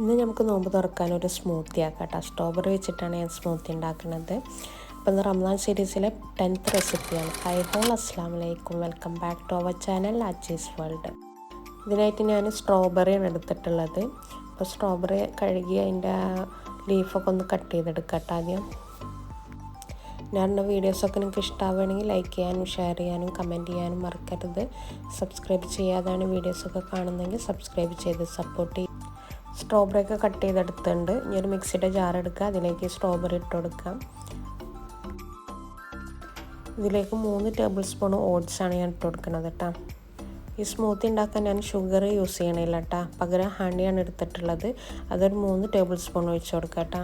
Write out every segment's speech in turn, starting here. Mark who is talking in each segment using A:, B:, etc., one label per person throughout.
A: ഇന്ന് നമുക്ക് നോമ്പ് തുറക്കാൻ ഒരു സ്മൂത്തി ആക്കാം കേട്ടോ സ്ട്രോബെറി വെച്ചിട്ടാണ് ഞാൻ സ്മൂത്തി ഉണ്ടാക്കുന്നത്. അപ്പോൾ ഇന്ന് റംസാൻ സീരീസിലെ ടെൻത്ത് റെസിപ്പിയാണ് ഹൈ ഹോൾ അസ്സാം വലൈക്കും welcome back to our channel അച്ചീസ് world ഇതിനായിട്ട് ഞാൻ സ്ട്രോബെറിയാണ് എടുത്തിട്ടുള്ളത്. അപ്പോൾ സ്ട്രോബെറി കഴുകി അതിന്റെ ലീഫൊക്കെ ഒന്ന് കട്ട് ചെയ്തെടുക്കാം കേട്ടോ ആദ്യം ഞാനുടെ വീഡിയോസൊക്കെ നിങ്ങൾക്ക് ഇഷ്ടമാവുകയാണെങ്കിൽ ലൈക്ക് ചെയ്യാനും ഷെയർ ചെയ്യാനും കമന്റ് ചെയ്യാനും മറക്കരുത്. സബ്സ്ക്രൈബ് ചെയ്യാതാണ് വീഡിയോസൊക്കെ കാണുന്നതെങ്കിൽ സബ്സ്ക്രൈബ് ചെയ്ത് സപ്പോർട്ട് ചെയ്യും സ്ട്രോബെറി ഒക്കെ കട്ട് ചെയ്തെടുത്തിട്ടുണ്ട്. ഇനി ഒരു മിക്സിയുടെ ജാർ എടുക്കുക. അതിലേക്ക് സ്ട്രോബെറി ഇട്ട് കൊടുക്കാം ഇതിലേക്ക് മൂന്ന് ടേബിൾ സ്പൂൺ ഓട്സാണ് ഞാൻ ഇട്ട് കൊടുക്കുന്നത് കേട്ടോ. ഈ സ്മൂത്തി ഉണ്ടാക്കാൻ ഞാൻ ഷുഗർ യൂസ് ചെയ്യണില്ല കേട്ടോ. പകരം ഹണിയാണ് എടുത്തിട്ടുള്ളത്. അതൊരു മൂന്ന് ടേബിൾ സ്പൂൺ ഒഴിച്ച് കൊടുക്കാം കേട്ടോ.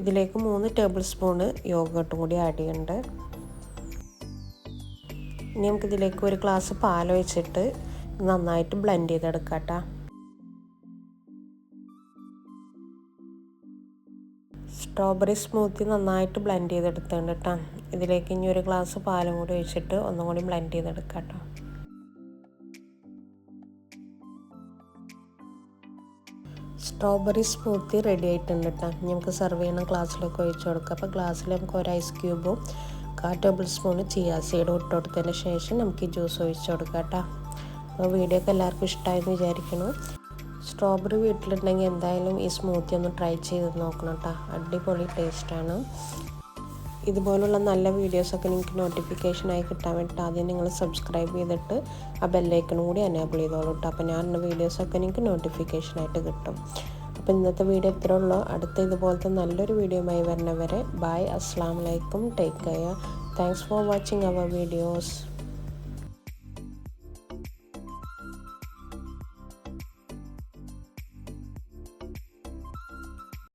A: ഇതിലേക്ക് മൂന്ന് ടേബിൾ സ്പൂണ് യോഗട്ടും കൂടി ആഡ് ചെയ്യുന്നുണ്ട്. ഇനി നമുക്കിതിലേക്ക് ഒരു ഗ്ലാസ് പാലൊഴിച്ചിട്ട് നന്നായിട്ട് ബ്ലെൻഡ് ചെയ്തെടുക്കാം കേട്ടോ. സ്ട്രോബെറി സ്മൂത്തി നന്നായിട്ട് ബ്ലെൻഡ് ചെയ്തെടുത്തുണ്ട് കേട്ടോ ഇതിലേക്ക് ഇനി ഒരു ഗ്ലാസ് പാലും കൂടി ഒഴിച്ചിട്ട് ഒന്നും കൂടി ബ്ലെൻഡ് ചെയ്തെടുക്കാം കേട്ടോ സ്ട്രോബെറി സ്മൂത്തി റെഡി ആയിട്ടുണ്ട് കേട്ടോ നമുക്ക് സെർവ് ചെയ്യണം ഗ്ലാസ്സിലൊക്കെ ഒഴിച്ച് കൊടുക്കാം. അപ്പോൾ ഗ്ലാസ്സിൽ നമുക്ക് ഒരു ഐസ് ക്യൂബും കാ ടേബിൾ സ്പൂൺ ചിയാ സീഡ് ഇട്ട് കൊടുത്തതിന് ശേഷം നമുക്ക് ഈ ജ്യൂസ് ഒഴിച്ചു കൊടുക്കാം കേട്ടോ അപ്പോൾ വീഡിയോ ഒക്കെ എല്ലാവർക്കും ഇഷ്ടമായെന്ന് വിചാരിക്കുന്നു. സ്ട്രോബെറി വീട്ടിലുണ്ടെങ്കിൽ എന്തായാലും ഈ സ്മൂത്തി ഒന്ന് ട്രൈ ചെയ്ത് നോക്കണം കേട്ടോ അടിപൊളി ടേസ്റ്റാണ് ഇതുപോലുള്ള നല്ല വീഡിയോസൊക്കെ നിങ്ങൾക്ക് നോട്ടിഫിക്കേഷനായി കിട്ടാൻ വേണ്ടിയിട്ട് ആദ്യം നിങ്ങൾ സബ്സ്ക്രൈബ് ചെയ്തിട്ട് ആ ബെല്ലൈക്കണും കൂടി എനേബിൾ ചെയ്തോളൂ കേട്ടോ അപ്പോൾ ഞാനുള്ള വീഡിയോസൊക്കെ നിങ്ങൾക്ക് നോട്ടിഫിക്കേഷനായിട്ട് കിട്ടും. അപ്പോൾ ഇന്നത്തെ വീഡിയോ ഇത്രേ ഉള്ളൂ. അടുത്ത ഇതുപോലത്തെ നല്ലൊരു വീഡിയോയുമായി വരുന്നവരെ ബൈ അസ്സാം വലൈക്കും take care thanks for watching our videos